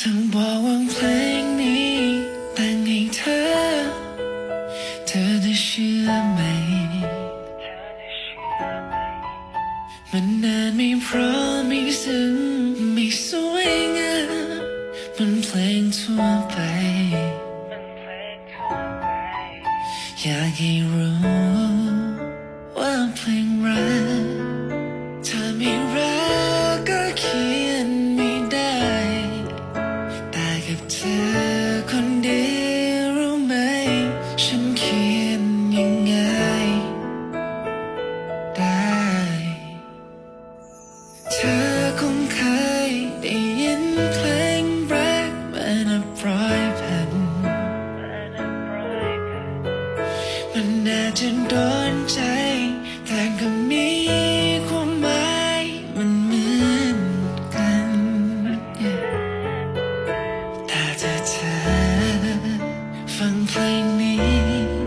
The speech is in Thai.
ทั้งบอกว่าเพลงนี้แต่งให้เธอ เธอจะเชื่อไหม มันนานไม่เพราะไม่ซึ้งไม่สวยงามมันเพลงทั่วไป อยากให้รู้ว่าเพลงรัก อคนเดียวรู้ไหม ฉันเขียนยังไง ได้ เธอคงเคยได้ยินเพลงรักมานับร้อยแผ่นมันน่าจะโดนใจ 爱你。